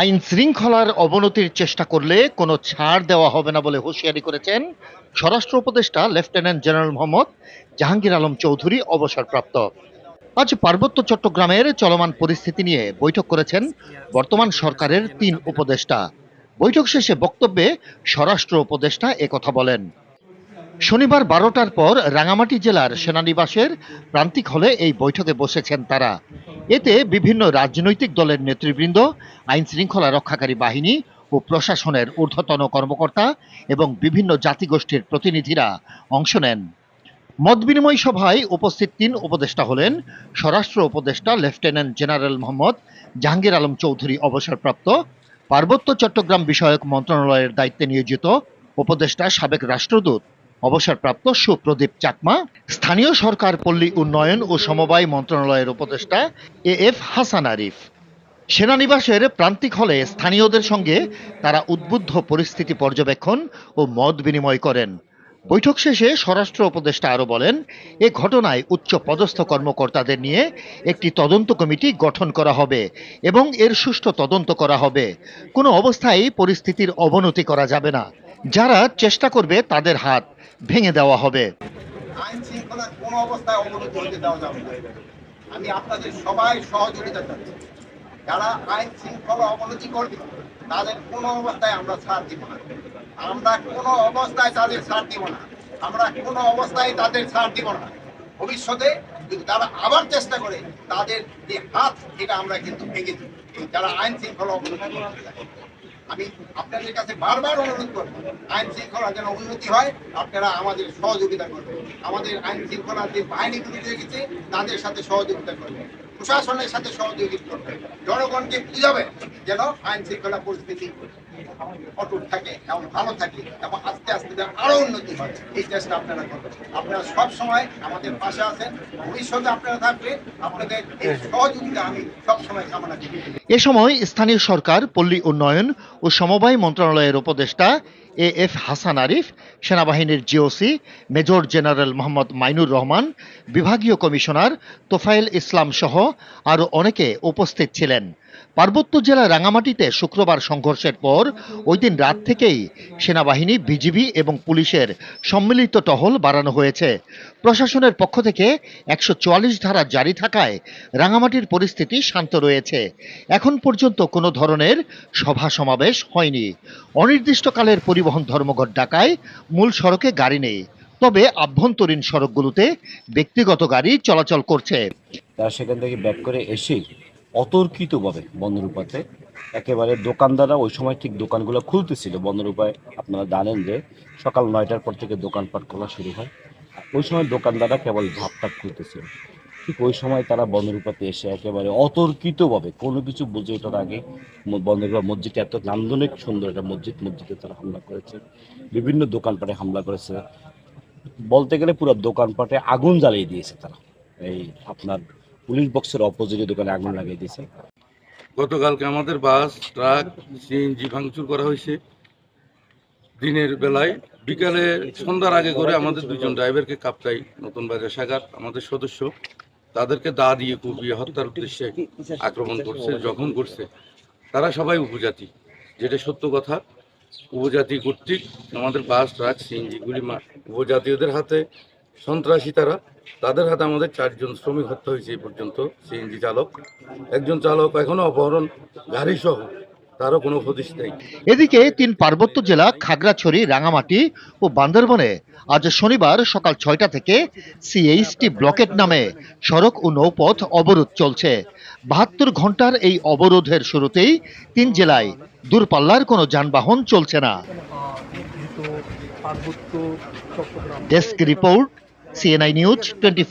আইন শৃঙ্খলার অবনতির চেষ্টা করলে কোনো ছাড় দেওয়া হবে না বলে হুঁশিয়ারি করেছেন স্বরাষ্ট্র উপদেষ্টা লেফটেন্যান্ট জেনারেল মোহাম্মদ জাহাঙ্গীর আলম চৌধুরী, অবসরপ্রাপ্ত। আজ পার্বত্য চট্টগ্রামের চলমান পরিস্থিতি নিয়ে বৈঠক করেছেন বর্তমান সরকারের তিন উপদেষ্টা। বৈঠক শেষে বক্তব্যে স্বরাষ্ট্র উপদেষ্টা একথা বলেন। শনিবার বারোটার পর রাঙামাটি জেলার সেনানিবাসের প্রান্তিক হলে এই বৈঠকে বসেছেন তারা। এতে বিভিন্ন রাজনৈতিক দলের নেতৃবৃন্দ আইন শৃঙ্খলা রক্ষাকারী বাহিনী ও প্রশাসনের ঊর্ধ্বতন কর্মকর্তা এবং বিভিন্ন জাতিগোষ্ঠীর প্রতিনিধিরা অংশ নেন। মত বিনিময় সভায় উপস্থিত তিন উপদেষ্টা হলেন স্বরাষ্ট্র উপদেষ্টা লেফটেন্যান্ট জেনারেল মোহাম্মদ জাহাঙ্গীর আলম চৌধুরী অবসরপ্রাপ্ত, পার্বত্য চট্টগ্রাম বিষয়ক মন্ত্রণালয়ের দায়িত্বে নিয়োজিত উপদেষ্টা সাবেক রাষ্ট্রদূত অবসরপ্রাপ্ত সুপ্রদীপ চাকমা, স্থানীয় সরকার পল্লী উন্নয়ন ও সমবায় মন্ত্রণালয়ের উপদেষ্টা এ এফ হাসান আরিফ। সেনানিবাসের প্রান্তিক হলে স্থানীয়দের সঙ্গে তারা উদ্বুদ্ধ পরিস্থিতি পর্যবেক্ষণ ও মত বিনিময় করেন। বৈঠক শেষে স্বরাষ্ট্র উপদেষ্টা আরও বলেন, এ ঘটনায় উচ্চ পদস্থ কর্মকর্তাদের নিয়ে একটি তদন্ত কমিটি গঠন করা হবে এবং এর সুষ্ঠু তদন্ত করা হবে। কোনো অবস্থায় পরিস্থিতির অবনতি করা যাবে না। যারা চেষ্টা করবে তাদের হাত ভেঙে দেওয়া হবে। আইন অবস্থায় দেওয়া যাবে আমি আপনাদের সবাই সহযোগিতা যারা আইন শৃঙ্খলা অবনতি করবে, তাদের অবস্থায় আমরা ছাড় দিব না। আমরা কোনো অবস্থায় তাদের দিব না। আমরা অবস্থায় তাদের দিব না। ভবিষ্যতে তারা আবার চেষ্টা করে, তাদের যে হাত, এটা আমরা কিন্তু ভেঙে দিই যারা আইন শৃঙ্খলা অবনতি করতে। আমি আপনাদের কাছে বারবার অনুরোধ করব, আইন শৃঙ্খলা যেন উন্নতি হয়, আপনারা আমাদের সহযোগিতা করবেন। আমাদের আইন শৃঙ্খলা যে বাহিনীগুলি রয়েছে, তাদের সাথে সহযোগিতা করবেন। প্রশাসনের সাথে সহযোগিতা করবেন জনগণকে বুঝাবেন যেন আইন শৃঙ্খলা পরিস্থিতি অটুট থাকে এবং ভালো থাকে এবং আস্তে আস্তে যেন আরও উন্নতি হয়। এই চেষ্টা আপনারা করবেন। আপনারা সব সময় আমাদের পাশে আছেন। ভবিষ্যতে আপনারা থাকলে আপনাদের এই সহযোগিতা আমি সব সময় কামনা করি। এ সময় স্থানীয় সরকার পল্লী উন্নয়ন ও সমবায় মন্ত্রণালয়ের উপদেষ্টা এ এফ হাসান আরিফ, সেনাবাহিনীর GOC, major general Mohammad Mainur Rahman, বিভাগীয় কমিশনার তোফায়েল ইসলাম সহ আরও অনেকে উপস্থিত ছিলেন। পার্বত্য জেলা রাঙামাটিতে শুক্রবার সংঘর্ষের পর ওই দিন রাত থেকেই সেনাবাহিনী, বিজিবি এবং পুলিশের সম্মিলিত টহল বাড়ানো হয়েছে। প্রশাসনের পক্ষ থেকে একশো চুয়াল্লিশ ধারা জারি থাকায় রাঙামাটির পরিস্থিতি শান্ত রয়েছে। এখন পর্যন্ত কোনো ধরনের সভা সমাবেশ হয়নি। অনির্দিষ্টকালের পরিবহন ধর্মঘট ডাকায় মূল সড়কে গাড়ি নেই। তবে আভ্যন্তরীণ সড়কগুলোতে ব্যক্তিগত গাড়ি চলাচল করছে। তারা সেখান থেকে ব্যাক করে এসেই অতর্কিতভাবে বন্দরূপাতে একেবারে দোকানদাররা ওই সময় ঠিক দোকানগুলো খুলতেছিল। বন্দরূপায় আপনারা জানেন যে সকাল নয়টার পর থেকে দোকানপাট খোলা শুরু হয়। ওই সময় দোকানদাররা কেবল ধাপটাপ খুলতেছিল। ঠিক ওই সময় তারা বন্দরূপাতে এসে একেবারে অতর্কিতভাবে কোনো কিছু বুঝে ওঠার আগে বন্দরূপা মসজিদটা এত নান্দনিক সুন্দর একটা মসজিদ, মসজিদে তারা হামলা করেছে। বিভিন্ন দোকানপাটে হামলা করেছে। বলতে গেলে পুরো দোকানপাটে আগুন জ্বালিয়ে দিয়েছে তারা। এই আপনার পুলিশ বক্সের অপোজিটে দোকানে আগুন লাগিয়ে দিয়েছে। গতকালকে আমাদের বাস, ট্রাক, সিএনজি ভাঙচুর করা হয়েছে। দিনের বেলায় বিকালে সন্ধ্যার আগে করে আমাদের দুজন ড্রাইভারকে কাপ্তাই নতুন বাজার শাখার আমাদের সদস্য, তাদেরকে দা দিয়ে কুপিয়ে হত্যার উদ্দেশ্যে আক্রমণ করছে, জখম করছে। তারা সবাই উপজাতি, যেটা সত্য কথা। উপজাতি কর্তৃক আমাদের বাস, ট্রাক সিএনজিগুলি উপজাতীয়দের হাতে সন্ত্রাসী তারা তাদের হাতে আমাদের চারজন শ্রমিক হত্যা হয়েছে এই পর্যন্ত সিএনজি চালক। একজন চালক এখনও অপহরণ গাড়ি সহ তারও কোনো হদিশ নেই। এদিকে তিন পার্বত্য জেলা খাগড়াছড়ি রাঙামাটি ও বান্দরবনে আজ শনিবার সকাল ছয়টা থেকে সিএইচটি ব্লকেট নামে সড়ক ও নৌপথ অবরোধ চলছে। বাহাত্তর ঘণ্টার এই অবরোধের শুরুতেই তিন জেলায় দূরপাল্লার কোনো যানবাহন চলছে না। পার্বত্য desk report CNI news twenty